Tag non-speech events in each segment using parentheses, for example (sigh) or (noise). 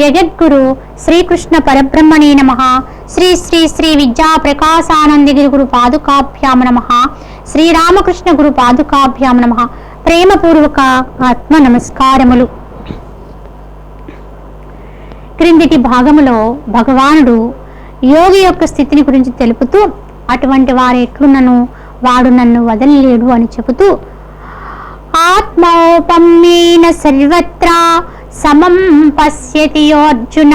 జగద్గురు శ్రీకృష్ణ పరబ్రహ్మణే నమ. శ్రీ శ్రీ శ్రీ విద్యా ప్రకాశానందగిరి గురు పాదుకాభ్యామ నమ. శ్రీరామకృష్ణ గురు పాదుకాభ్యామ నమ. ప్రేమపూర్వక ఆత్మ నమస్కారములు. క్రిందిటి భాగములో భగవానుడు యోగి యొక్క స్థితిని గురించి తెలుపుతూ అటువంటి వారు ఎట్లున్నను వాడు నన్ను వదలలేడు అని చెబుతూ ఆత్మౌపమ్యేన సర్వత్రా సమం పశ్యతి యోర్జున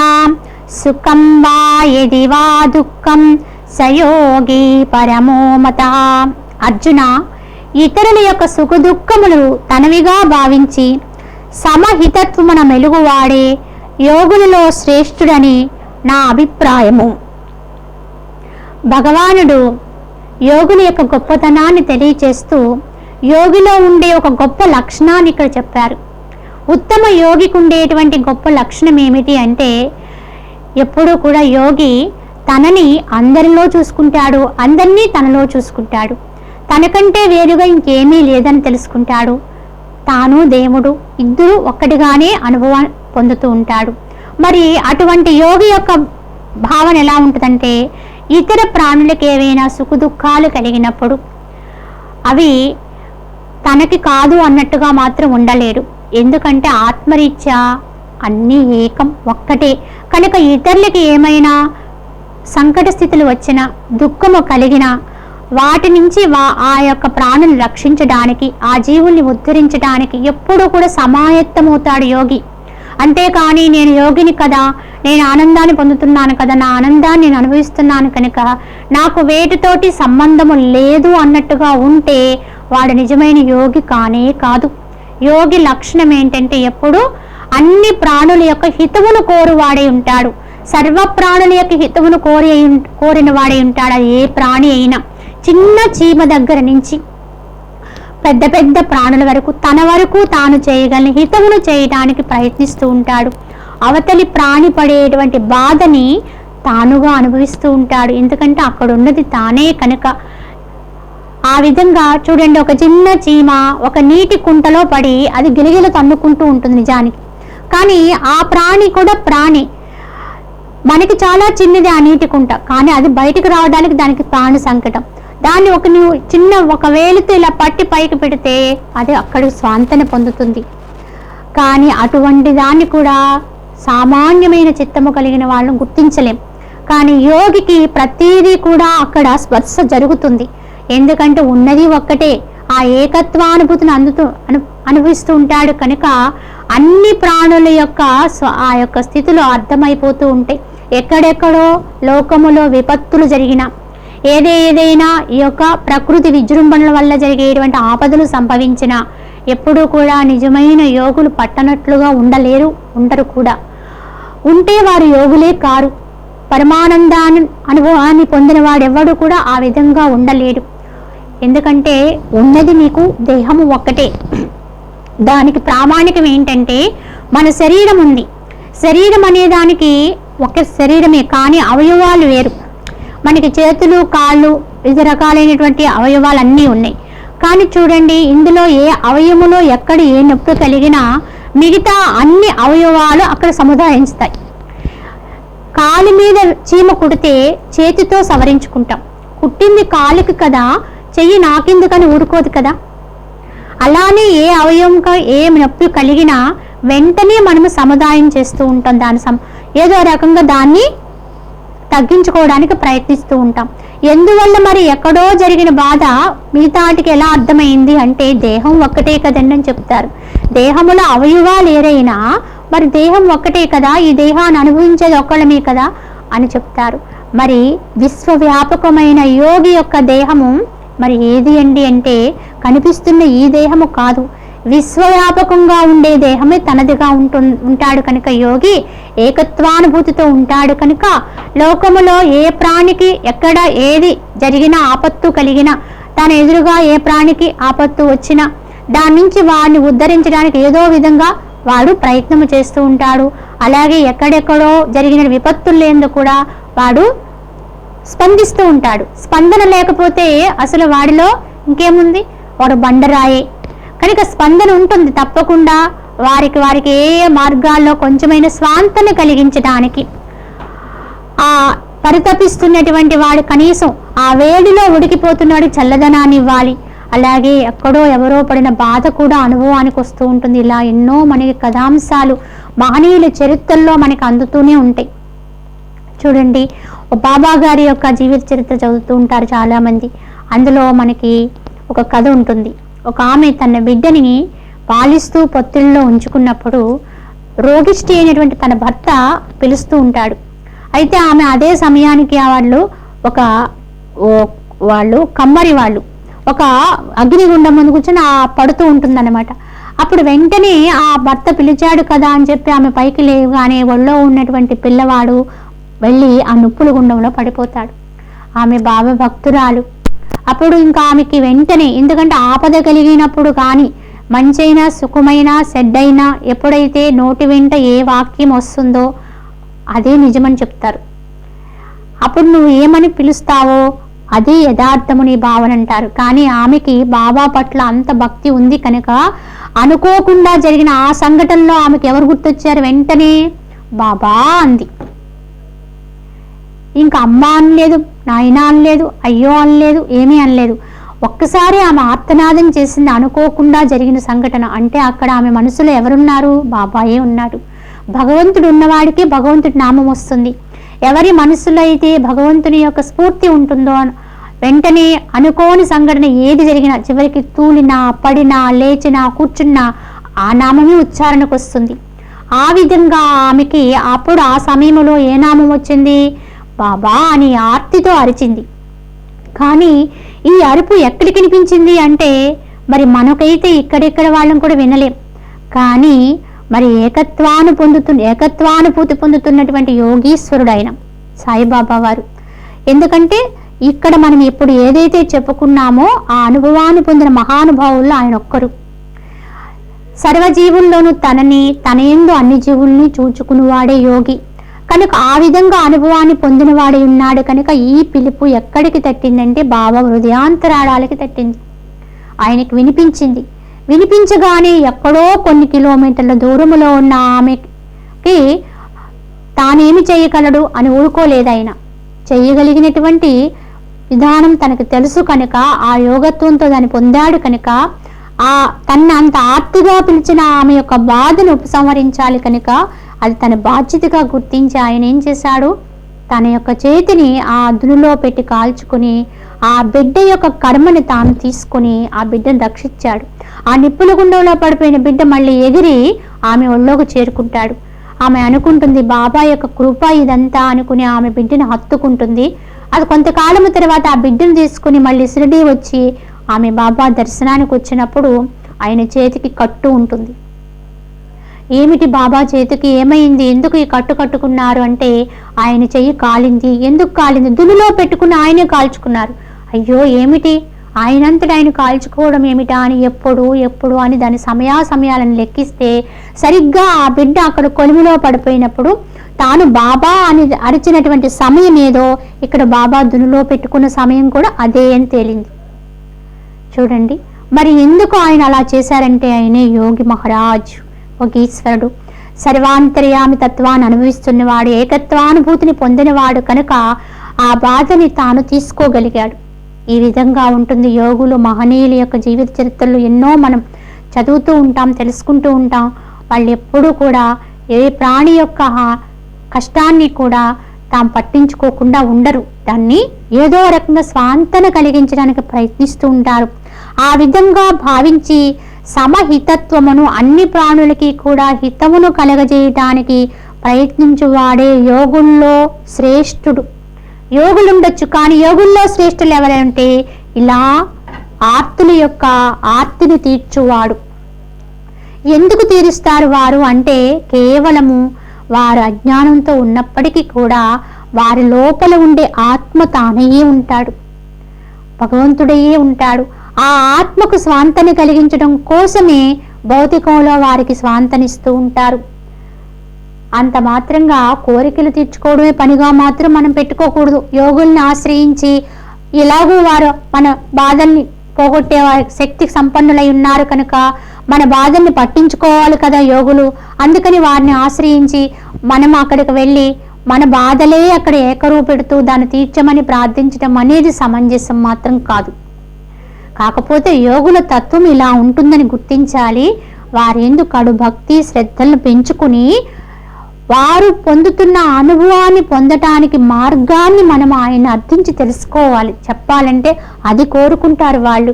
సుఖం వా యది వా దుఃఖం సయోగి పరమో మత. అర్జున ఇతరుల యొక్క సుఖ దుఃఖములు తనవిగా భావించి సమహితత్వమున మెలుగువాడే యోగులలో శ్రేష్ఠుడని నా అభిప్రాయము. భగవానుడు యోగుల యొక్క గొప్పతనాన్ని తెలియచేస్తూ యోగిలో ఉండే ఒక గొప్ప లక్షణాన్ని ఇక్కడ చెప్పారు. ఉత్తమ యోగికి ఉండేటువంటి గొప్ప లక్షణం ఏమిటి అంటే ఎప్పుడూ కూడా యోగి తనని అందరిలో చూసుకుంటాడు అందరినీ తనలో చూసుకుంటాడు. తనకంటే వేరుగా ఇంకేమీ లేదని తెలుసుకుంటాడు. తాను దేవుడు ఇద్దరు ఒక్కటిగానే అనుభవం పొందుతూ ఉంటాడు. మరి అటువంటి యోగి యొక్క భావన ఎలా ఉంటుందంటే ఇతర ప్రాణులకు ఏవైనా సుఖ దుఃఖాలు కలిగినప్పుడు అవి తనకి కాదు అన్నట్టుగా మాత్రం ఉండలేడు ఎందుకంటే ఆత్మరీత్యా అన్నీ ఏకం ఒక్కటే. కనుక ఇతరులకి ఏమైనా సంకట స్థితులు వచ్చినా దుఃఖము కలిగినా వాటి నుంచి వా ఆ యొక్క ప్రాణులు రక్షించడానికి ఆ జీవుల్ని ఉద్ధరించడానికి ఎప్పుడూ కూడా సమాయత్తమవుతాడు యోగి. అంతేకాని నేను యోగిని కదా నేను ఆనందాన్ని పొందుతున్నాను కదా నా ఆనందాన్ని నేను అనుభవిస్తున్నాను కనుక నాకు వేటితోటి సంబంధము లేదు అన్నట్టుగా ఉంటే వాడు నిజమైన యోగి కానే కాదు. యోగి లక్షణం ఏంటంటే ఎప్పుడు అన్ని ప్రాణుల యొక్క హితమును కోరువాడై ఉంటాడు. సర్వ ప్రాణుల యొక్క హితమును కోరి కోరిన వాడై ఉంటాడు. అది ఏ ప్రాణి అయినా. చిన్న చీమ దగ్గర నుంచి పెద్ద పెద్ద ప్రాణుల వరకు తన వరకు తాను చేయగలిగిన హితమును చేయడానికి ప్రయత్నిస్తూ ఉంటాడు. అవతలి ప్రాణి పడేటువంటి బాధని తానుగా అనుభవిస్తూ ఉంటాడు. ఎందుకంటే అక్కడ ఉన్నది తానే కనుక. ఆ విధంగా చూడండి ఒక చిన్న చీమ ఒక నీటి కుంటలో పడి అది గిలిగిలు తన్నుకుంటూ ఉంటుంది నిజానికి. కానీ ఆ ప్రాణి కూడా ప్రాణి. మనకి చాలా చిన్నది ఆ నీటి కుంట. కానీ అది బయటకు రావడానికి దానికి ప్రాణ సంకటం. దాన్ని ఒక నువ్వు చిన్న ఒక వేలుతో ఇలా పట్టి పైకి పెడితే అది అక్కడ స్వాంతన పొందుతుంది. కానీ అటువంటి దాన్ని కూడా సామాన్యమైన చిత్తము కలిగిన వాళ్ళని గుర్తించలేం. కానీ యోగికి ప్రతిదీ కూడా అక్కడ స్పర్శ జరుగుతుంది. ఎందుకంటే ఉన్నది ఒక్కటే. ఆ ఏకత్వానుభూతిని అందుతూ అను అనుభవిస్తూ ఉంటాడు కనుక అన్ని ప్రాణుల యొక్క ఆ యొక్క స్థితిలో అర్థమైపోతూ ఉంటాయి. ఎక్కడెక్కడో లోకములో విపత్తులు జరిగిన ఏదే ఏదైనా ఈ యొక్క ప్రకృతి విజృంభణల వల్ల జరిగేటువంటి ఆపదలు సంభవించిన ఎప్పుడూ కూడా నిజమైన యోగులు పట్టనట్లుగా ఉండలేరు ఉండరు కూడా. ఉంటే వారు యోగులే కారు. పరమానందాన్ని అనుభవాన్ని పొందిన వాడెవ్వడు కూడా ఆ విధంగా ఉండలేడు. ఎందుకంటే ఉన్నది మీకు దేహము ఒక్కటే. దానికి ప్రామాణికం ఏంటంటే మన శరీరం ఉంది. శరీరం అనే దానికి ఒక శరీరమే కానీ అవయవాలు వేరు. మనకి చేతులు కాళ్ళు వివిధ రకాలైనటువంటి అవయవాలు అన్నీ ఉన్నాయి. కానీ చూడండి ఇందులో ఏ అవయములో ఎక్కడ ఏ నొప్పి కలిగినా మిగతా అన్ని అవయవాలు అక్కడ సముదాయించుతాయి. కాలు మీద చీమ కుడితే చేతితో సవరించుకుంటాం. కుట్టింది కాలుకి కదా చెయ్యి నాకెందుకని ఊరుకోదు కదా? అలానే ఏ అవయవంగా ఏ నొప్పి కలిగినా వెంటనే మనము సముదాయం చేస్తూ ఉంటాం దాని సమ ఏదో రకంగా దాన్ని తగ్గించుకోవడానికి ప్రయత్నిస్తూ ఉంటాం. ఎందువల్ల మరి ఎక్కడో జరిగిన బాధ మిగతాటికి ఎలా అర్థమైంది అంటే దేహం ఒక్కటే కదండి అని చెప్తారు. దేహములో అవయవాలు ఏరైనా మరి దేహం ఒక్కటే కదా ఈ దేహాన్ని అనుభవించేది ఒక్కళ్ళమే కదా అని చెప్తారు. మరి విశ్వవ్యాపకమైన యోగి యొక్క దేహము మరి ఏది అండి అంటే కనిపిస్తున్న ఈ దేహము కాదు. విశ్వవ్యాపకంగా ఉండే దేహమే తనదిగా ఉంటు ఉంటాడు కనుక యోగి ఏకత్వానుభూతితో ఉంటాడు కనుక లోకములో ఏ ప్రాణికి ఎక్కడ ఏది జరిగినా ఆపత్తు కలిగినా తన ఎదురుగా ఏ ప్రాణికి ఆపత్తు వచ్చినా దాని నుంచి వాడిని ఉద్ధరించడానికి ఏదో విధంగా వాడు ప్రయత్నం చేస్తూ ఉంటాడు. అలాగే ఎక్కడెక్కడో జరిగిన విపత్తులు కూడా వాడు స్పందిస్తూ ఉంటాడు. స్పందన లేకపోతే అసలు వాడిలో ఇంకేముంది? వాడు బండరాయే. కనుక స్పందన ఉంటుంది తప్పకుండా. వారికి వారికి ఏ మార్గాల్లో కొంచెమైన స్వాంతన కలిగించడానికి ఆ పరితపిస్తున్నటువంటి వాడు కనీసం ఆ వేడిలో ఉడికిపోతున్నాడు చల్లదనాన్ని ఇవ్వాలి. అలాగే ఎక్కడో ఎవరో పడిన బాధ కూడా అనుభవానికి వస్తూ ఉంటుంది. ఇలా ఎన్నో మనకి కథాంశాలు మహనీయుల చరిత్రల్లో మనకి అందుతూనే ఉంటాయి. చూడండి బాబా గారి యొక్క జీవిత చరిత్ర చదువుతూ ఉంటారు చాలామంది. అందులో మనకి ఒక కథ ఉంటుంది. ఒక ఆమె తన బిడ్డని పాలిస్తూ పొత్తిళ్ళలో ఉంచుకున్నప్పుడు రోగిష్టి అయినటువంటి తన భర్త పిలుస్తూ ఉంటాడు. అయితే ఆమె అదే సమయానికి ఆ వాళ్ళు ఒక వాళ్ళు కమ్మరి వాళ్ళు ఒక అగ్నిగుండం ముందు కూర్చొని ఆ పడుతూ ఉంటుందన్నమాట. అప్పుడు వెంటనే ఆ భర్త పిలిచాడు కదా అని చెప్పి ఆమె పైకి లేవగానే ఒళ్ళో ఉన్నటువంటి పిల్లవాడు వెళ్ళి ఆ నొప్పుల గుండంలో పడిపోతాడు. ఆమె బాబా భక్తురాలు. అప్పుడు ఇంకా ఆమెకి వెంటనే ఎందుకంటే ఆపద కలిగినప్పుడు కానీ మంచైనా సుఖమైన సెడ్డైనా ఎప్పుడైతే నోటి వెంట ఏ వాక్యం వస్తుందో అదే నిజమని చెప్తారు. అప్పుడు నువ్వు ఏమని పిలుస్తావో అదే యథార్థము నీ భావన అంటారు కానీ ఆమెకి బాబా పట్ల అంత భక్తి ఉంది కనుక అనుకోకుండా జరిగిన ఆ సంఘటనలో ఆమెకి ఎవరు గుర్తొచ్చారు? వెంటనే బాబా అంది. ఇంకా అమ్మ అనలేదు నాయన అనలేదు అయ్యో అనలేదు ఏమీ అనలేదు. ఒక్కసారి ఆమె ఆర్తనాదం చేసింది అనుకోకుండా జరిగిన సంఘటన అంటే అక్కడ ఆమె మనసులో ఎవరున్నారు? బాబాయే ఉన్నాడు. భగవంతుడు ఉన్నవాడికి భగవంతుడి నామం వస్తుంది. ఎవరి మనసులో అయితే భగవంతుని యొక్క స్ఫూర్తి ఉంటుందో వెంటనే అనుకోని సంఘటన ఏది జరిగినా చివరికి తూలినా పడినా లేచినా కూర్చున్నా ఆ నామమే ఉచ్చారణకు వస్తుంది. ఆ విధంగా ఆమెకి అప్పుడు ఆ సమయంలో ఏ నామం వచ్చింది? బాబా అని ఆర్తితో అరిచింది. కానీ ఈ అరుపు ఎక్కడికి వినిపించింది అంటే మరి మనకైతే ఇక్కడెక్కడ వాళ్ళం కూడా వినలేం. కానీ మరి ఏకత్వాను పొందుతు ఏకత్వానుభూతి పొందుతున్నటువంటి యోగీశ్వరుడు ఆయన సాయిబాబా వారు. ఎందుకంటే ఇక్కడ మనం ఇప్పుడు ఏదైతే చెప్పుకున్నామో ఆ అనుభవాన్ని పొందిన మహానుభావుల్లో ఆయన ఒక్కరు. సర్వజీవుల్లోనూ తనని తన ఎందు అన్ని జీవుల్ని చూచుకునివాడే యోగి. కనుక ఆ విధంగా అనుభవాన్ని పొందినవాడి ఉన్నాడు కనుక ఈ పిలుపు ఎక్కడికి తట్టిందంటే బాబా హృదయాంతరాళాలకి తట్టింది. ఆయనకి వినిపించింది. వినిపించగానే ఎక్కడో కొన్ని కిలోమీటర్ల దూరములో ఉన్న ఆమెకి తానేమి చేయగలడు అని ఊరుకోలేదు ఆయన చేయగలిగినటువంటి విధానం తనకు తెలుసు కనుక ఆ యోగత్వంతో దాన్ని పొందాడు కనుక ఆ తన అంత ఆర్తిగా పిలిచిన ఆమె యొక్క బాధను ఉపసంహరించాలి కనుక అది తన బాధ్యతగా గుర్తించి ఆయన ఏం చేశాడు? తన యొక్క చేతిని ఆ అదునులో పెట్టి కాల్చుకుని ఆ బిడ్డ యొక్క కర్మని తాను తీసుకుని ఆ బిడ్డను రక్షించాడు. ఆ నిప్పుల గుండంలో పడిపోయిన బిడ్డ మళ్ళీ ఎగిరి ఆమె ఒళ్ళోకి చేరుకుంటాడు. ఆమె అనుకుంటుంది బాబా యొక్క కృప ఇదంతా అనుకుని ఆమె బిడ్డను హత్తుకుంటుంది. అది కొంతకాలం తర్వాత ఆ బిడ్డను తీసుకుని మళ్ళీ షిరిడీ వచ్చి ఆమె బాబా దర్శనానికి వచ్చినప్పుడు ఆయన చేతికి కట్టు ఉంటుంది. ఏమిటి బాబా చేతికి ఏమైంది? ఎందుకు ఈ కట్టు కట్టుకున్నారు అంటే ఆయన చెయ్యి కాలింది. ఎందుకు కాలింది? దునిలో పెట్టుకుని ఆయనే కాల్చుకున్నారు. అయ్యో ఏమిటి? ఆయనంతటి ఆయన కాల్చుకోవడం ఏమిటా అని ఎప్పుడు ఎప్పుడు అని దాని సమయా సమయాలను లెక్కిస్తే సరిగ్గా ఆ బిడ్డ అక్కడ కొలిమిలో పడిపోయినప్పుడు తాను బాబా అని అరిచినటువంటి సమయం ఏదో ఇక్కడ బాబా దునిలో పెట్టుకున్న సమయం కూడా అదే అని తేలింది. చూడండి. మరి ఎందుకు ఆయన అలా చేశారంటే ఆయనే యోగి మహారాజ్. ఒక ఈశ్వరుడు. సర్వాంతర్యామి తత్వాన్ని అనుభవిస్తున్నవాడు ఏకత్వానుభూతిని పొందినవాడు కనుక ఆ బాధని తాను తీసుకోగలిగాడు. ఈ విధంగా ఉంటుంది యోగులు మహనీయుల యొక్క జీవిత చరిత్రలు ఎన్నో మనం చదువుతూ ఉంటాం తెలుసుకుంటూ ఉంటాం. వాళ్ళు ఎప్పుడూ కూడా ఏ ప్రాణి యొక్క కష్టాన్ని కూడా తాము పట్టించుకోకుండా ఉండరు. దాన్ని ఏదో రకంగా స్వాంతన కలిగించడానికి ప్రయత్నిస్తూ ఉంటారు. ఆ విధంగా భావించి సమహితత్వమును అన్ని ప్రాణులకి కూడా హితమును కలగజేయటానికి ప్రయత్నించువాడే యోగుల్లో శ్రేష్ఠుడు. యోగులుండొచ్చు కానీ యోగుల్లో శ్రేష్ఠులు ఎవరంటే ఇలా ఆర్తుల యొక్క ఆర్తిని తీర్చువాడు. ఎందుకు తీరుస్తారు వారు అంటే కేవలము వారు అజ్ఞానంతో ఉన్నప్పటికీ కూడా వారి లోపల ఉండే ఆత్మ తానయ్యే ఉంటాడు. భగవంతుడయ్యే ఉంటాడు. ఆ ఆత్మకు స్వాంతని కలిగించడం కోసమే భౌతికంలో వారికి స్వాంతనిస్తూ ఉంటారు. అంత మాత్రంగా కోరికలు తీర్చుకోవడమే పనిగా మాత్రం మనం పెట్టుకోకూడదు. యోగుల్ని ఆశ్రయించి ఎలాగూ వారు మన బాధల్ని పోగొట్టే వారి శక్తి సంపన్నులై ఉన్నారు కనుక మన బాధల్ని పట్టించుకోవాలి కదా యోగులు. అందుకని వారిని ఆశ్రయించి మనం అక్కడికి వెళ్ళి మన బాధలే అక్కడ ఏకరూపెడుతూ దాన్ని తీర్చమని ప్రార్థించడం అనేది సమంజసం మాత్రం కాదు. కాకపోతే యోగుల తత్వం ఇలా ఉంటుందని గుర్తించాలి. వారెందు కడు భక్తి శ్రద్ధలను పెంచుకుని వారు పొందుతున్న అనుభవాన్ని పొందటానికి మార్గాన్ని మనం ఆయన అర్థించి తెలుసుకోవాలి. చెప్పాలంటే అది కోరుకుంటారు వాళ్ళు.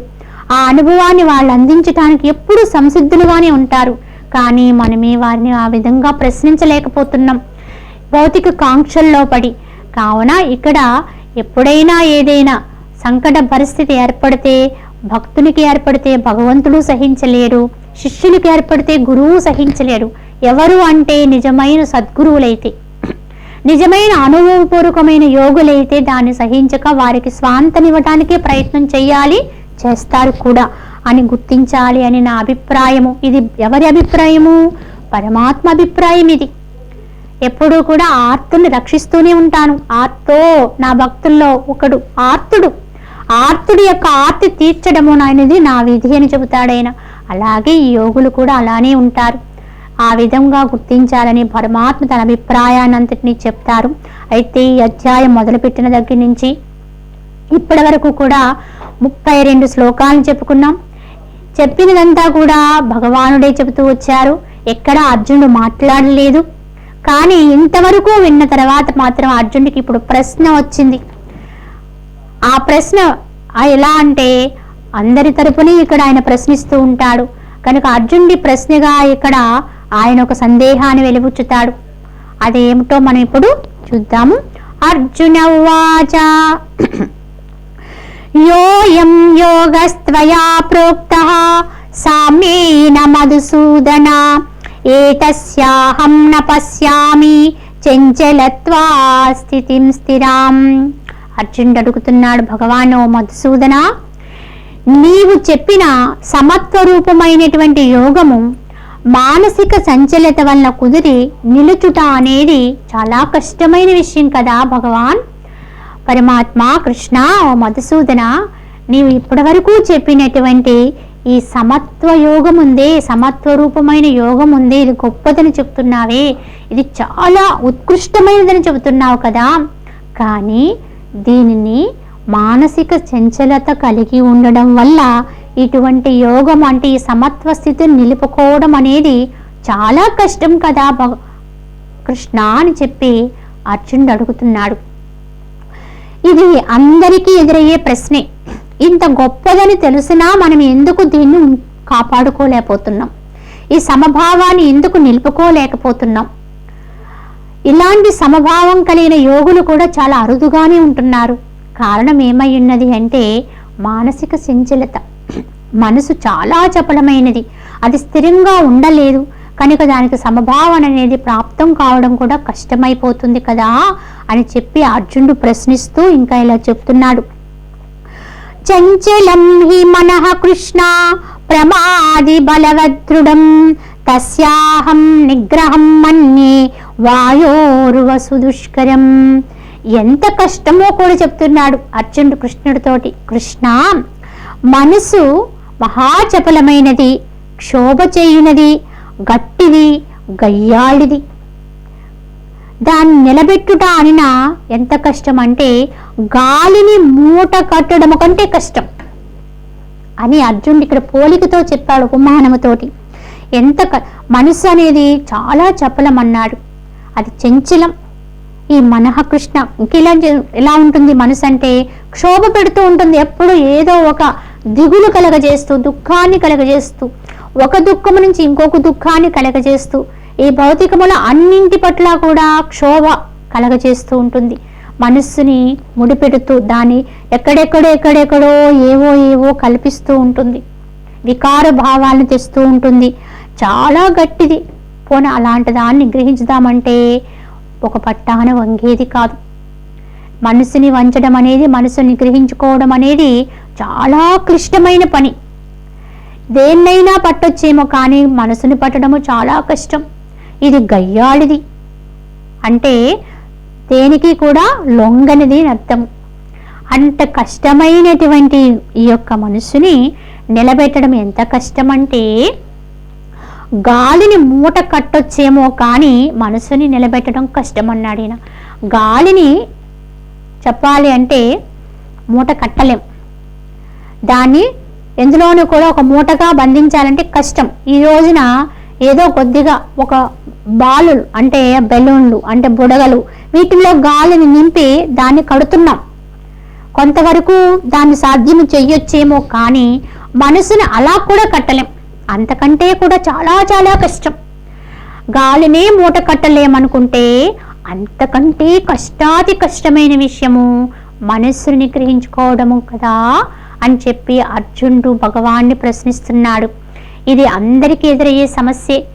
ఆ అనుభవాన్ని వాళ్ళు అందించడానికి ఎప్పుడూ సంసిద్ధులుగానే ఉంటారు. కానీ మనమే వారిని ఆ విధంగా ప్రశ్నించలేకపోతున్నాం. భౌతిక కాంక్షల్లో పడి. కావున ఇక్కడ ఎప్పుడైనా ఏదైనా సంకట పరిస్థితి ఏర్పడితే భక్తునికి ఏర్పడితే భగవంతుడు సహించలేరు శిష్యునికి ఏర్పడితే గురువు సహించలేరు. ఎవరు అంటే నిజమైన సద్గురువులైతే నిజమైన అనుభవపూర్వకమైన యోగులైతే దాన్ని సహించక వారికి స్వాంతనివ్వటానికి ప్రయత్నం చేయాలి చేస్తారు కూడా అని గుర్తించాలి అని నా అభిప్రాయము. ఇది ఎవరి అభిప్రాయము? పరమాత్మ అభిప్రాయం ఇది. ఎప్పుడూ కూడా ఆర్తుని రక్షిస్తూనే ఉంటాను. ఆర్తో నా భక్తుల్లో ఒకడు ఆర్తుడు. ఆర్తుడి యొక్క ఆర్తి తీర్చడము అనేది నా విధి అని చెబుతాడైన. అలాగే ఈ యోగులు కూడా అలానే ఉంటారు. ఆ విధంగా గుర్తించాలని పరమాత్మ తన అభిప్రాయాన్నంతటినీ చెప్తారు. అయితే ఈ అధ్యాయం మొదలుపెట్టిన దగ్గర నుంచి ఇప్పటి వరకు కూడా ముప్పై రెండు శ్లోకాలను చెప్పుకున్నాం. చెప్పినదంతా కూడా భగవానుడే చెబుతూ వచ్చారు. ఎక్కడ అర్జునుడు మాట్లాడలేదు. కానీ ఇంతవరకు విన్న తర్వాత మాత్రం అర్జునుడికి ఇప్పుడు ప్రశ్న వచ్చింది. ఆ ప్రశ్న ఎలా అంటే అందరి తరపుని ఇక్కడ ఆయన ప్రశ్నిస్తూ ఉంటాడు. కనుక అర్జునుడి ప్రశ్నగా ఇక్కడ ఆయన ఒక సందేహాన్ని వెలిబుచ్చుతాడు. అదేమిటో మనం ఇప్పుడు చూద్దాము. అర్జున వాచ (clears throat) యోయం యోగస్త్వయా ప్రోక్త సామ్యేన మధుసూదన ఏతస్యాహం న పశ్యామి చంచలత్వా స్థితిం స్థిరాం. అర్జునుడు అడుగుతున్నాడు భగవాన్ ఓ మధుసూదన. నీవు చెప్పిన సమత్వ రూపమైనటువంటి యోగము మానసిక సంచలత వలన కుదిరి నిలుచుట అనేది చాలా కష్టమైన విషయం కదా భగవాన్. పరమాత్మ కృష్ణ ఓ మధుసూదన నీవు ఇప్పటివరకు చెప్పినటువంటి ఈ సమత్వ యోగం ఉందే సమత్వ రూపమైన యోగం ఉందే ఇది గొప్పదని చెప్తున్నావే. ఇది చాలా ఉత్కృష్టమైనదని చెబుతున్నావు కదా. కానీ దీనిని మానసిక చంచలత కలిగి ఉండడం వల్ల ఇటువంటి యోగం అంటే ఈ సమత్వ స్థితిని నిలుపుకోవడం అనేది చాలా కష్టం కదా కృష్ణ అని చెప్పి అర్జునుడు అడుగుతున్నాడు. ఇది అందరికీ ఎదురయ్యే ప్రశ్నే. ఇంత గొప్పదని తెలిసినా మనం ఎందుకు దీన్ని కాపాడుకోలేకపోతున్నాం? ఈ సమభావాన్ని ఎందుకు నిలుపుకోలేకపోతున్నాం? ఇలాంటి సమభావం కలిగిన యోగులు కూడా చాలా అరుదుగానే ఉంటున్నారు. కారణం ఏమై ఉన్నది అంటే మానసిక సంచలత. మనసు చాలా చపలమైనది. అది స్థిరంగా ఉండలేదు. కనుక దానికి సమభావన అనేది ప్రాప్తం కావడం కూడా కష్టమైపోతుంది కదా అని చెప్పి అర్జునుడు ప్రశ్నిస్తూ ఇంకా ఇలా చెప్తున్నాడు. చంచలం హి మనః కృష్ణ ప్రమాది బలవద్రుడం తస్యాహం నిగ్రహం మన్యే వాయోరువసు దుష్కరం ఎంత కష్టమో కూడా చెప్తున్నాడు అర్జునుడు కృష్ణుడితోటి కృష్ణ మనసు మహాచపలమైనది క్షోభ చేయునది గట్టిది గయ్యాళిది. దాన్ని నిలబెట్టుట అనిన ఎంత కష్టం అంటే గాలిని మూట కట్టడం కంటే కష్టం అని అర్జునుడు ఇక్కడ పోలికతో చెప్పాడు ఉపమానముతోటి ఎంత క- మనసు అనేది చాలా చపలం అన్నాడు అది చంచలం. ఈ మనఃకృష్ణ ఇంకెలా ఎలా ఉంటుంది మనసు అంటే క్షోభ పెడుతూ ఉంటుంది. ఎప్పుడు ఏదో ఒక దిగులు కలగజేస్తూ దుఃఖాన్ని కలగజేస్తూ ఒక దుఃఖము నుంచి ఇంకొక దుఃఖాన్ని కలగజేస్తూ ఈ భౌతికముల అన్నింటి పట్ల కూడా క్షోభ కలగజేస్తూ ఉంటుంది. మనస్సుని ముడిపెడుతూ దాన్ని ఎక్కడెక్కడో ఎక్కడెక్కడో ఏవో ఏవో కల్పిస్తూ ఉంటుంది. వికార భావాలను తెస్తూ ఉంటుంది. చాలా గట్టిది. పోనీ అలాంటి దాన్ని గ్రహించుదామంటే ఒక పట్టాన వంగేది కాదు. మనసుని వంచడం అనేది మనసుని గ్రహించుకోవడం అనేది చాలా క్లిష్టమైన పని. దేన్నైనా పట్టొచ్చేమో కానీ మనసుని పట్టడము చాలా కష్టం. ఇది గయ్యాళిది. అంటే దేనికి కూడా లొంగనిది అర్థం. అంత కష్టమైనటువంటి ఈ యొక్క మనసుని నిలబెట్టడం ఎంత కష్టం అంటే గాలిని మూట కట్టొచ్చేమో కానీ మనసుని నిలబెట్టడం కష్టమన్నాడు ఈయన. గాలిని చెప్పాలి అంటే మూట కట్టలేం. దాన్ని ఎందులోనూ కూడా ఒక మూటగా బంధించాలంటే కష్టం. ఈ రోజున ఏదో కొద్దిగా ఒక బాలు అంటే బెలూన్లు అంటే బుడగలు వీటిల్లో గాలిని నింపి దాన్ని కడుతున్నాం. కొంతవరకు దాన్ని సాధ్యం చెయ్యొచ్చేమో కానీ మనసుని అలా కూడా కట్టలేం. అంతకంటే కూడా చాలా చాలా కష్టం. గాలినే మూట కట్టలేమనుకుంటే అంతకంటే కష్టాది కష్టమైన విషయము మనస్సుని నిగ్రహించుకోవడము కదా అని చెప్పి అర్జునుడు భగవాన్ని ప్రశ్నిస్తున్నాడు. ఇది అందరికీ ఎదురయ్యే సమస్యే.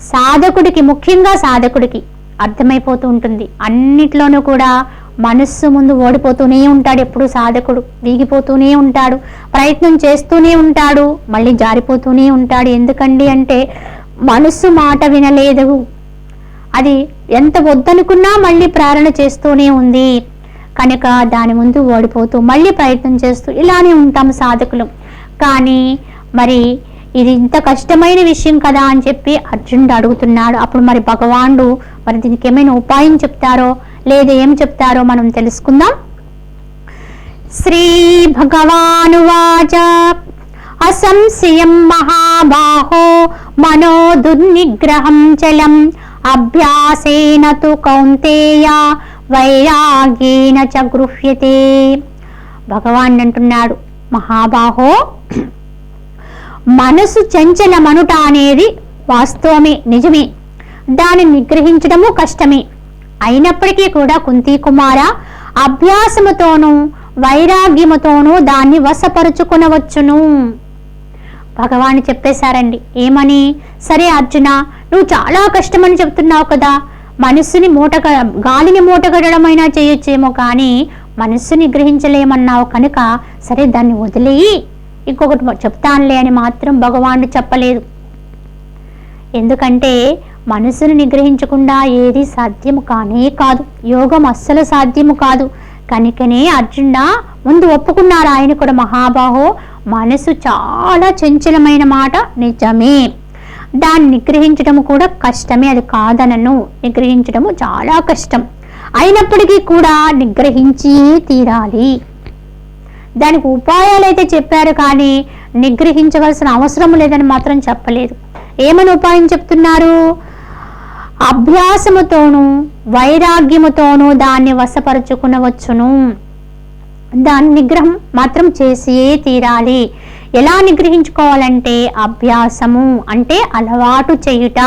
సాధకుడికి ముఖ్యంగా సాధకుడికి అర్థమైపోతూ ఉంటుంది. అన్నిట్లోనూ కూడా మనస్సు ముందు ఓడిపోతూనే ఉంటాడు ఎప్పుడు సాధకుడు వీగిపోతూనే ఉంటాడు ప్రయత్నం చేస్తూనే ఉంటాడు మళ్ళీ జారిపోతూనే ఉంటాడు. ఎందుకండి అంటే మనస్సు మాట వినలేదు. అది ఎంత వద్దనుకున్నా మళ్ళీ ప్రేరణ చేస్తూనే ఉంది. కనుక దాని ముందు ఓడిపోతూ మళ్ళీ ప్రయత్నం చేస్తూ ఇలానే ఉంటాం సాధకులు. కానీ మరి ఇది ఇంత కష్టమైన విషయం కదా అని చెప్పి అర్జునుడు అడుగుతున్నాడు. అప్పుడు మరి భగవానుడు మరి దీనికి ఏమైనా ఉపాయం చెప్తారో లేదా ఏం చెప్తారో మనం తెలుసుకుందాం. శ్రీ భగవానువాచ అసంశయం మహాబాహో మనో దుర్నిగ్రహం చలం అభ్యాసేన తు కౌంతేయ వైరాగేన చ గృహ్యతే. భగవాన్ అంటున్నాడు మహాబాహో మనసు చంచలమనుట అనేది వాస్తవమే నిజమే. దాన్ని నిగ్రహించడము కష్టమే. అయినప్పటికీ కూడా కుంతి కుమార అభ్యాసముతోనూ వైరాగ్యముతోనూ దాన్ని వశపరుచుకునవచ్చును. భగవాన్ చెప్పేశారండి ఏమని? సరే అర్జున నువ్వు చాలా కష్టమని చెప్తున్నావు కదా. మనస్సుని మూట గాలిని మూటగడమైనా చేయొచ్చేమో కానీ మనస్సుని గ్రహించలేమన్నావు కనుక సరే దాన్ని వదిలేయి. ఇంకొకటి చెప్తానులే అని మాత్రం భగవానుడు చెప్పలేదు. ఎందుకంటే మనసును నిగ్రహించకుండా ఏది సాధ్యము కానే కాదు. యోగం అస్సలు సాధ్యము కాదు. కనుకనే అర్జున ముందు ఒప్పుకున్నారు ఆయన కూడా మహాబాహో. మనసు చాలా చంచలమైన మాట. నిజమే. దాన్ని నిగ్రహించడం కూడా కష్టమే. అది కాదనను. నిగ్రహించడము చాలా కష్టం. అయినప్పటికీ కూడా నిగ్రహించి తీరాలి. దానికి ఉపాయాలు అయితే చెప్పారు కానీ నిగ్రహించవలసిన అవసరం లేదని మాత్రం చెప్పలేదు. ఏమని ఉపాయం చెప్తున్నారు? అభ్యాసముతోనూ వైరాగ్యముతోనూ దాన్ని వశపరుచుకునవచ్చును. దాని నిగ్రహం మాత్రం చేసియే తీరాలి. ఎలా నిగ్రహించుకోవాలంటే అభ్యాసము అంటే అలవాటు చేయుట.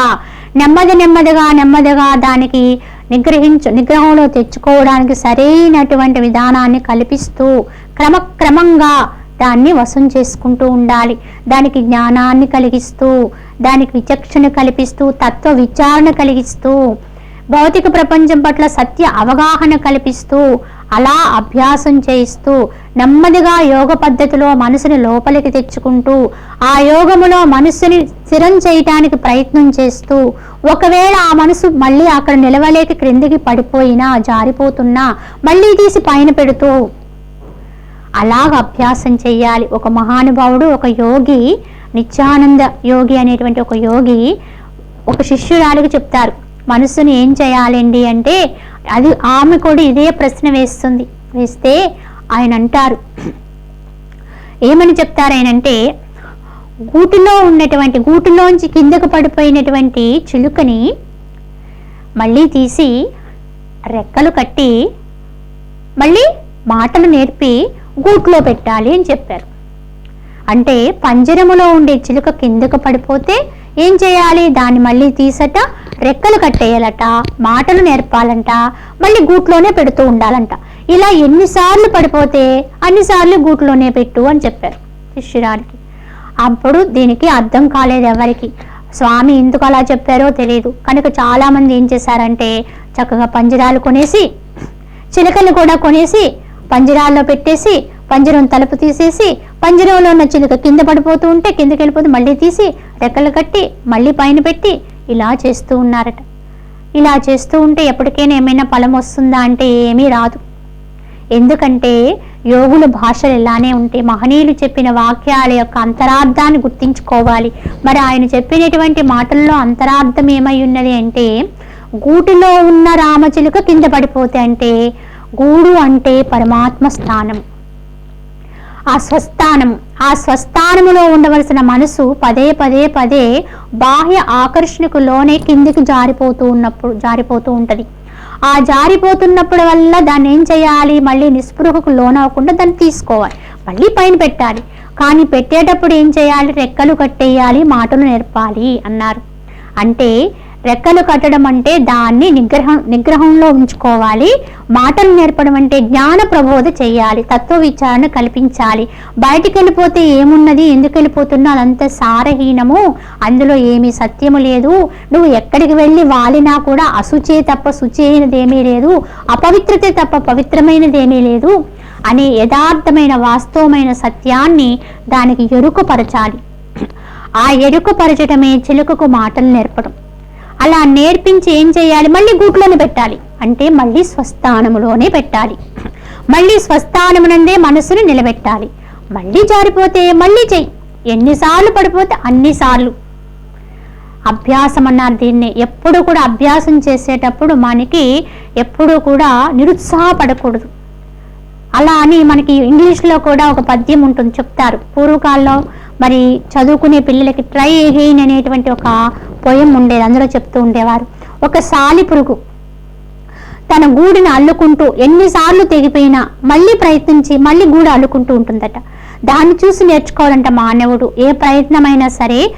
నెమ్మది నెమ్మదిగా నెమ్మదిగా దానికి నిగ్రహించు నిగ్రహంలో తెచ్చుకోవడానికి సరైనటువంటి విధానాన్ని కల్పిస్తూ క్రమక్రమంగా దాన్ని వశం చేసుకుంటూ ఉండాలి. దానికి జ్ఞానాన్ని కలిగిస్తూ దానికి విచక్షణ కల్పిస్తూ తత్వ విచారణ కలిగిస్తూ భౌతిక ప్రపంచం పట్ల సత్య అవగాహన కల్పిస్తూ అలా అభ్యాసం చేయిస్తూ నెమ్మదిగా యోగ పద్ధతిలో మనసుని లోపలికి తెచ్చుకుంటూ ఆ యోగములో మనసుని స్థిరం చేయటానికి ప్రయత్నం చేస్తూ ఒకవేళ ఆ మనసు మళ్ళీ అక్కడ నిలవలేక క్రిందికి పడిపోయినా జారిపోతున్నా మళ్ళీ తీసి పైన పెడుతూ అలాగ అభ్యాసం చేయాలి. ఒక మహానుభావుడు ఒక యోగి నిత్యానంద యోగి అనేటువంటి ఒక యోగి ఒక శిష్యురాలికి చెప్తారు మనసును ఏం చేయాలండి? అంటే అది ఆమె కూడా ఇదే ప్రశ్న వేస్తుంది. వేస్తే ఆయన అంటారు ఏమని చెప్తారు ఆయనంటే గూటిలో ఉన్నటువంటి గూటిలోంచి కిందకు పడిపోయినటువంటి చిలుకని మళ్ళీ తీసి రెక్కలు కట్టి మళ్ళీ మాటలు నేర్పి గూట్లో పెట్టాలి అని చెప్పారు. అంటే పంజరములో ఉండే చిలుక కిందకు పడిపోతే ఏం చేయాలి? దాన్ని మళ్ళీ తీసట రెక్కలు కట్టేయాలట మాటలు నేర్పాలంట మళ్ళీ గూట్లోనే పెడుతూ ఉండాలంట. ఇలా ఎన్నిసార్లు పడిపోతే అన్నిసార్లు గూట్లోనే పెట్టు అని చెప్పారు శిష్యురానికి అప్పుడు దీనికి అర్థం కాలేదు ఎవరికి. స్వామి ఎందుకు అలా చెప్పారో తెలియదు కనుక చాలామంది ఏం చేశారంటే చక్కగా పంజరాలు కొనేసి చిలకలు కూడా కొనేసి పంజరాల్లో పెట్టేసి పంజరం తలుపు తీసేసి పంజరంలో ఉన్న చిలుక కింద పడిపోతూ ఉంటే కిందకి వెళ్ళిపోతే మళ్ళీ తీసి రెక్కలు కట్టి మళ్ళీ పైన పెట్టి ఇలా చేస్తూ ఉన్నారట. ఇలా చేస్తూ ఉంటే ఎప్పటికైనా ఏమైనా ఫలం వస్తుందా అంటే ఏమీ రాదు. ఎందుకంటే యోగుల భాషలు ఇలానే ఉంటాయి మహనీయులు చెప్పిన వాక్యాల యొక్క అంతరార్థాన్ని గుర్తించుకోవాలి. మరి ఆయన చెప్పినటువంటి మాటల్లో అంతరార్థం ఏమై ఉన్నది అంటే గూటిలో ఉన్న రామచిలుక కింద పడిపోతే అంటే గూడు అంటే పరమాత్మ స్థానం. ఆ స్వస్థానం ఆ స్వస్థానములో ఉండవలసిన మనసు పదే పదే పదే బాహ్య ఆకర్షణకు లోనే కిందికి జారిపోతూ ఉన్నప్పుడు జారిపోతూ ఉంటుంది. ఆ జారిపోతున్నప్పుడు వల్ల దాన్ని ఏం చేయాలి? మళ్ళీ నిస్పృహకు లోనవ్వకుండా దాన్ని తీసుకోవాలి. మళ్ళీ పైన పెట్టాలి. కానీ పెట్టేటప్పుడు ఏం చేయాలి? రెక్కలు కట్టేయాలి మాటలు నేర్పాలి అన్నారు. అంటే రెక్కలు కట్టడం అంటే దాన్ని నిగ్రహం నిగ్రహంలో ఉంచుకోవాలి. మాటలు నేర్పడం అంటే జ్ఞాన ప్రబోధ చేయాలి తత్వ విచారణ కల్పించాలి. బయటికి వెళ్ళిపోతే ఏమున్నది? ఎందుకు వెళ్ళిపోతున్నా? అదంతా సారహీనము. అందులో ఏమీ సత్యము లేదు. నువ్వు ఎక్కడికి వెళ్ళి వాలినా కూడా అశుచే తప్ప శుచి లేదు. అపవిత్రతే తప్ప పవిత్రమైనదేమీ లేదు. అనే యథార్థమైన వాస్తవమైన సత్యాన్ని దానికి ఎరుకుపరచాలి. ఆ ఎరుకుపరచటమే చిలుకకు మాటలు నేర్పడం. అలా నేర్పించి ఏం చేయాలి? మళ్ళీ గూట్లోనే పెట్టాలి. అంటే మళ్ళీ స్వస్థానములోనే పెట్టాలి. మళ్ళీ స్వస్థానమునందే మనసును నిలబెట్టాలి. మళ్ళీ జారిపోతే మళ్ళీ చెయ్యి ఎన్నిసార్లు పడిపోతే అన్నిసార్లు. అభ్యాసం అన్నారు దీన్ని. ఎప్పుడు కూడా అభ్యాసం చేసేటప్పుడు మనకి ఎప్పుడూ కూడా నిరుత్సాహపడకూడదు. అలా అని మనకి ఇంగ్లీష్లో కూడా ఒక పద్యం ఉంటుంది. చెప్తారు. పూర్వకాలంలో మరి చదువుకునే పిల్లలకి ట్రై హెయిన్ అనేటువంటి ఒక పొయం ఉండేది. అందులో చెప్తూ ఉండేవారు ఒక సాలి పురుగు తన గూడిని అల్లుకుంటూ ఎన్నిసార్లు తెగిపోయినా మళ్ళీ ప్రయత్నించి మళ్ళీ గూడు అల్లుకుంటూ ఉంటుందట. దాన్ని చూసి నేర్చుకోవాలంట మానవుడు ఏ ప్రయత్నమైనా సరే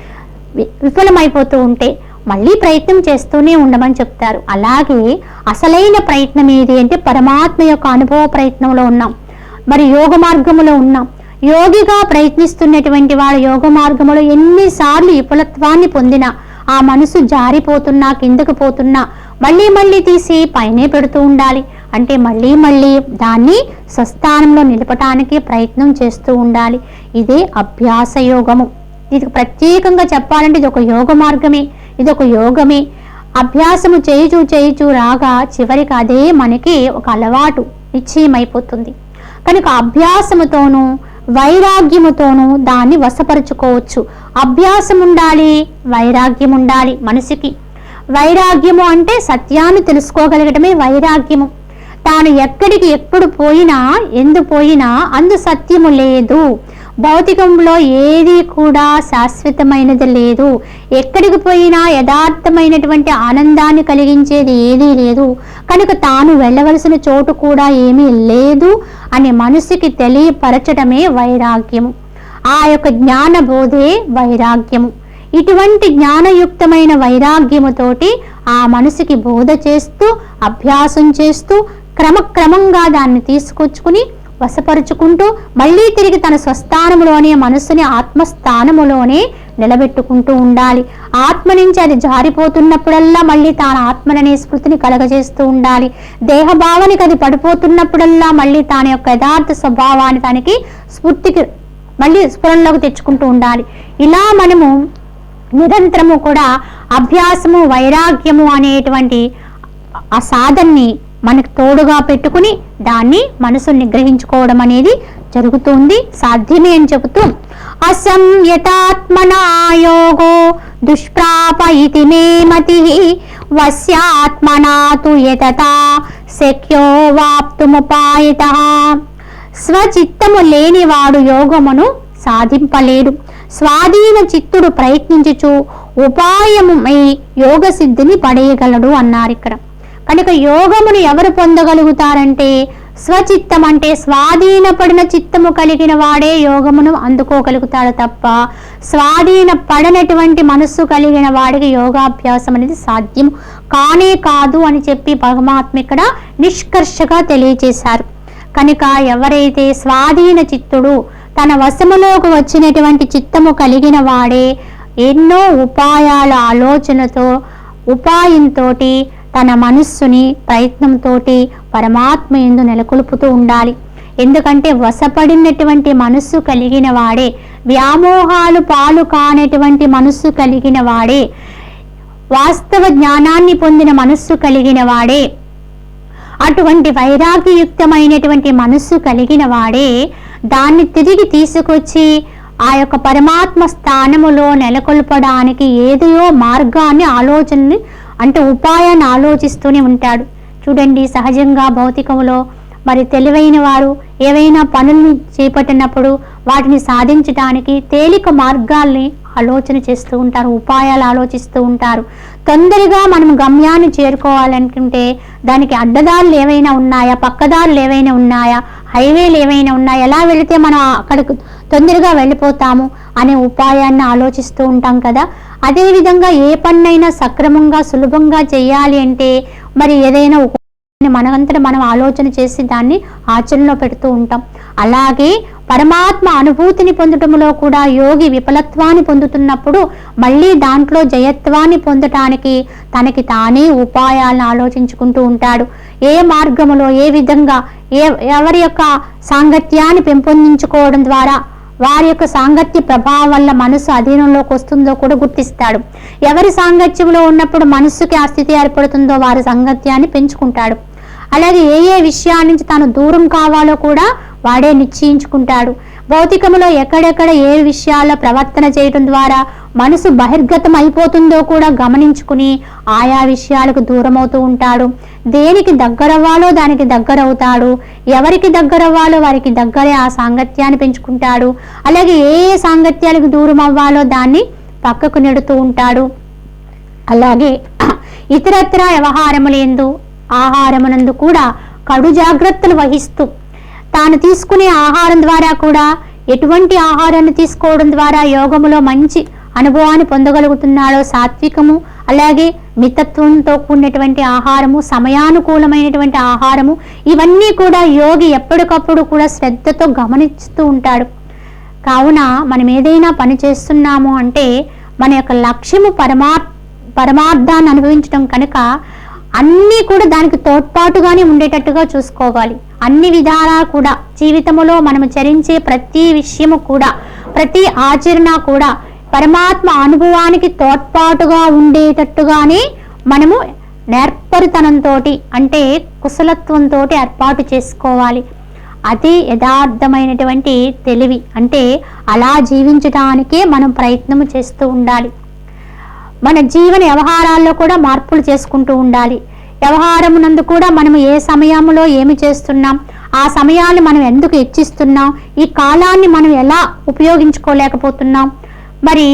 వి- విఫలమైపోతూ ఉంటే మళ్ళీ ప్రయత్నం చేస్తూనే ఉండమని చెప్తారు. అలాగే అసలైన ప్రయత్నం ఏది అంటే పరమాత్మ యొక్క అనుభవ ప్రయత్నంలో ఉన్నాం. మరి యోగ మార్గములో ఉన్నాం. యోగిగా ప్రయత్నిస్తున్నటువంటి వాడు యోగ మార్గములో ఎన్నిసార్లు విఫలత్వాన్ని పొందినా ఆ మనసు జారిపోతున్నా కిందకు పోతున్నా మళ్ళీ మళ్ళీ తీసి పైనే పెడుతూ ఉండాలి. అంటే మళ్ళీ మళ్ళీ దాన్ని స్వస్థానంలో నిలపటానికి ప్రయత్నం చేస్తూ ఉండాలి. ఇదే అభ్యాస యోగము. ఇది ప్రత్యేకంగా చెప్పాలంటే ఇది ఒక యోగ మార్గమే. ఇది ఒక యోగమే. అభ్యాసము చేయుచు చేయుచు రాగా చివరికి అదే మనకి ఒక అలవాటు నిశ్చయమైపోతుంది. కనుక అభ్యాసముతోనూ వైరాగ్యముతోనూ దాన్ని వశపరుచుకోవచ్చు. అభ్యాసం ఉండాలి వైరాగ్యం ఉండాలి మనిషికి. వైరాగ్యము అంటే సత్యాన్ని తెలుసుకోగలగటమే వైరాగ్యము. తాను ఎక్కడికి ఎప్పుడు పోయినా ఎందు పోయినా అందు సత్యము లేదు. భౌతికంలో ఏది కూడా శాశ్వతమైనది లేదు. ఎక్కడికి పోయినా యథార్థమైనటువంటి ఆనందాన్ని కలిగించేది ఏదీ లేదు. కనుక తాను వెళ్ళవలసిన చోటు కూడా ఏమీ లేదు అని మనసుకి తెలియపరచడమే వైరాగ్యము ఆ యొక్క జ్ఞాన బోధే వైరాగ్యము ఇటువంటి జ్ఞానయుక్తమైన వైరాగ్యముతోటి ఆ మనసుకి బోధ చేస్తూ అభ్యాసం చేస్తూ క్రమక్రమంగా దాన్ని తీసుకొచ్చుకుని వశపరుచుకుంటూ మళ్ళీ తిరిగి తన స్వస్థానములోనే మనస్సుని ఆత్మస్థానములోనే నిలబెట్టుకుంటూ ఉండాలి. ఆత్మ నుంచి అది జారిపోతున్నప్పుడల్లా మళ్ళీ తాను ఆత్మననే స్మృతిని కలగజేస్తూ ఉండాలి. దేహభావానికి అది పడిపోతున్నప్పుడల్లా మళ్ళీ తన యొక్క యథార్థ స్వభావాన్ని తనకి స్ఫూర్తికి మళ్ళీ స్ఫురణలోకి తెచ్చుకుంటూ ఉండాలి. ఇలా మనము నిరంతరము కూడా అభ్యాసము వైరాగ్యము అనేటువంటి ఆ సాధనని మనకు తోడుగా పెట్టుకుని దాన్ని మనసు నిగ్రహించుకోవడం అనేది జరుగుతుంది సాధ్యమే అని చెబుతూ. అసంయతాత్మనాయోగో దుష్ప్రాప ఇది మే మతి. వస్యాత్మనా తు యతతా శక్యో వాప్తుముపాయత. స్వచిత్తము లేనివాడు యోగమును సాధింపలేడు. స్వాధీన చిత్తుడు ప్రయత్నించుచు ఉపాయముమై యోగ సిద్ధిని పడేయగలడు అన్నారు ఇక్కడ. కనుక యోగమును ఎవరు పొందగలుగుతారంటే స్వచిత్తం అంటే స్వాధీనపడిన చిత్తము కలిగిన వాడే యోగమును అందుకోగలుగుతాడు తప్ప స్వాధీన పడనటువంటి మనస్సు కలిగిన వాడికి యోగాభ్యాసం అనేది సాధ్యం కానే కాదు అని చెప్పి పరమాత్మ ఇక్కడ నిష్కర్షగా తెలియజేశారు. కనుక ఎవరైతే స్వాధీన చిత్తుడు తన వశములోకి వచ్చినటువంటి చిత్తము కలిగిన వాడే ఎన్నో ఉపాయాల ఆలోచనతో ఉపాయంతో తన మనస్సుని ప్రయత్నంతో పరమాత్మ ఎందు నెలకొల్పుతూ ఉండాలి. ఎందుకంటే వశపడినటువంటి మనస్సు కలిగిన వాడే వ్యామోహాలు పాలు కానటువంటి మనస్సు కలిగిన వాడే వాస్తవ జ్ఞానాన్ని పొందిన మనస్సు కలిగిన వాడే అటువంటి వైరాగ్యయుక్తమైనటువంటి మనస్సు కలిగిన వాడే దాన్ని తిరిగి తీసుకొచ్చి ఆ యొక్క పరమాత్మ స్థానములో నెలకొల్పడానికి ఏదో మార్గాన్ని ఆలోచనని అంటే ఉపాయాన్ని ఆలోచిస్తూనే ఉంటాడు. చూడండి సహజంగా భౌతికంలో మరి తెలివైన వారు ఏవైనా పనుల్ని చేపట్టినప్పుడు వాటిని సాధించడానికి తేలిక మార్గాల్ని ఆలోచన చేస్తూ ఉంటారు ఉపాయాలు ఆలోచిస్తూ ఉంటారు. తొందరగా మనం గమ్యాన్ని చేరుకోవాలనుకుంటే దానికి అడ్డదారులు ఏవైనా ఉన్నాయా పక్కదారులు ఏవైనా ఉన్నాయా హైవేలు ఏవైనా ఉన్నాయా ఎలా వెళితే మనం అక్కడికి తొందరగా వెళ్ళిపోతాము అనే ఉపాయాన్ని ఆలోచిస్తూ ఉంటాం కదా. అదేవిధంగా ఏ పన్నైనా సక్రమంగా సులభంగా చేయాలి అంటే మరి ఏదైనా ఒక మనం ఆలోచన చేసి దాన్ని ఆచరణలో పెడుతూ ఉంటాం. అలాగే పరమాత్మ అనుభూతిని పొందటంలో కూడా యోగి విఫలత్వాన్ని పొందుతున్నప్పుడు మళ్ళీ దాంట్లో జయత్వాన్ని పొందటానికి తనకి తానే ఉపాయాలను ఆలోచించుకుంటూ ఉంటాడు. ఏ మార్గములో ఏ విధంగా ఏ ఎవరి యొక్క సాంగత్యాన్ని పెంపొందించుకోవడం ద్వారా వారి యొక్క సాంగత్య ప్రభావం వల్ల మనసు అధీనంలోకి వస్తుందో కూడా గుర్తిస్తాడు. ఎవరి సాంగత్యంలో ఉన్నప్పుడు మనస్సుకి ఆ స్థితి ఏర్పడుతుందో వారి సాంగత్యాన్ని పెంచుకుంటాడు. అలాగే ఏ ఏ విషయాల నుంచి తాను దూరం కావాలో కూడా వాడే నిశ్చయించుకుంటాడు. భౌతికములో ఎక్కడెక్కడ ఏ విషయాల ప్రవర్తన చేయటం ద్వారా మనసు బహిర్గతం అయిపోతుందో కూడా గమనించుకుని ఆయా విషయాలకు దూరమవుతూ ఉంటాడు. దేనికి దగ్గరవ్వాలో దానికి దగ్గరవుతాడు. ఎవరికి దగ్గరవ్వాలో వారికి దగ్గరే ఆ సాంగత్యాన్ని పెంచుకుంటాడు. అలాగే ఏ ఏ సాంగత్యాలకు దూరం అవ్వాలో దాన్ని పక్కకు నెడుతూ ఉంటాడు. అలాగే ఇతరత్ర వ్యవహారములందు ఆహారమునందు కూడా కడు జాగ్రత్తలు వహిస్తూ తాను తీసుకునే ఆహారం ద్వారా కూడా ఎటువంటి ఆహారాన్ని తీసుకోవడం ద్వారా యోగములో మంచి అనుభవాన్ని పొందగలుగుతున్నాడో సాత్వికము అలాగే మితత్వంతో కూడినటువంటి ఆహారము సమయానుకూలమైనటువంటి ఆహారము ఇవన్నీ కూడా యోగి ఎప్పటికప్పుడు కూడా శ్రద్ధతో గమనిస్తూ ఉంటాడు. కావున మనం ఏదైనా పని చేస్తున్నాము అంటే మన యొక్క లక్ష్యము పరమా పరమార్థాన్ని అనుభవించడం కనుక అన్నీ కూడా దానికి తోడ్పాటుగానే ఉండేటట్టుగా చూసుకోవాలి. అన్ని విధాలా కూడా జీవితంలో మనము చరించే ప్రతి విషయము కూడా ప్రతి ఆచరణ కూడా పరమాత్మ అనుభవానికి తోడ్పాటుగా ఉండేటట్టుగానే మనము నేర్పరితనంతో అంటే కుశలత్వంతో ఏర్పాటు చేసుకోవాలి. అది యథార్థమైనటువంటి తెలివి అంటే అలా జీవించడానికే మనం ప్రయత్నం చేస్తూ ఉండాలి. మన జీవన వ్యవహారాల్లో కూడా మార్పులు చేసుకుంటూ ఉండాలి. వ్యవహారమునందు కూడా మనము ఏ సమయంలో ఏమి చేస్తున్నాం? ఆ సమయాన్ని మనం ఎందుకు హెచ్చిస్తున్నాం ఈ కాలాన్ని మనం ఎలా ఉపయోగించుకోలేకపోతున్నాం? మరి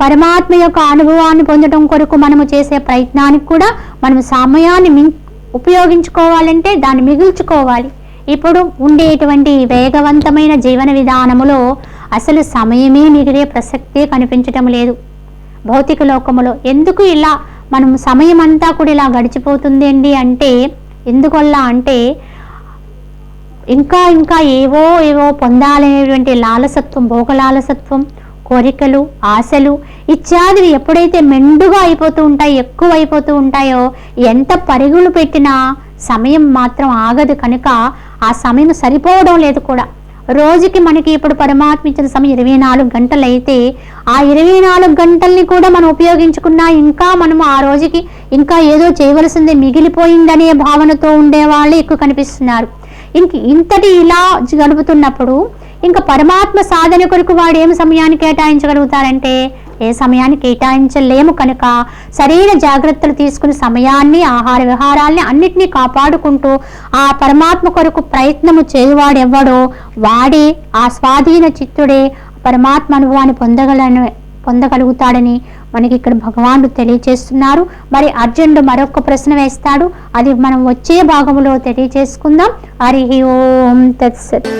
పరమాత్మ యొక్క అనుభవాన్ని పొందడం కొరకు మనము చేసే ప్రయత్నానికి కూడా మనం సమయాన్ని మిం ఉపయోగించుకోవాలంటే దాన్ని మిగుల్చుకోవాలి. ఇప్పుడు ఉండేటువంటి వేగవంతమైన జీవన విధానములో అసలు సమయమే మిగిలే ప్రసక్తే కనిపించటం లేదు. భౌతిక లోకములో ఎందుకు ఇలా మనం సమయం అంతా కూడా ఇలా గడిచిపోతుంది అండి అంటే ఎందువల్ల అంటే ఇంకా ఇంకా ఏవో ఏవో పొందాలనేటువంటి లాలసత్వం భోగలాలసత్వం కోరికలు ఆశలు ఇత్యాదివి ఎప్పుడైతే మెండుగా అయిపోతూ ఉంటాయో ఎక్కువ అయిపోతూ ఉంటాయో ఎంత పరుగులు పెట్టినా సమయం మాత్రం ఆగదు కనుక ఆ సమయం సరిపోవడం లేదు కూడా. రోజుకి మనకి ఇప్పుడు పరమాత్మ ఇచ్చిన సమయం ఇరవై నాలుగు గంటలు అయితే ఆ ఇరవై నాలుగు గంటల్ని కూడా మనం ఉపయోగించుకున్నా ఇంకా మనము ఆ రోజుకి ఇంకా ఏదో చేయవలసిందే మిగిలిపోయిందనే భావనతో ఉండే వాళ్ళే ఎక్కువ కనిపిస్తున్నారు. ఇంక ఇంతటి ఇలా గడుపుతున్నప్పుడు ఇంకా పరమాత్మ సాధన కొరకు వాడు ఏం సమయాన్ని కేటాయించగలుగుతారంటే ఏ సమయాన్ని కేటాయించలేము కనుక సరైన జాగ్రత్తలు తీసుకుని సమయాన్ని ఆహార విహారాల్ని అన్నిటినీ కాపాడుకుంటూ ఆ పరమాత్మ కొరకు ప్రయత్నము చేయువాడెవ్వడో వాడే ఆ స్వాధీన చిత్తుడే పరమాత్మ అనుభవాన్ని పొందగలను పొందగలుగుతాడని మనకి ఇక్కడ భగవానుడు తెలియచేస్తున్నారు. మరి అర్జునుడు మరొక ప్రశ్న వేస్తాడు. అది మనం వచ్చే భాగంలో తెలియచేసుకుందాం. హరి ఓం తత్సత్.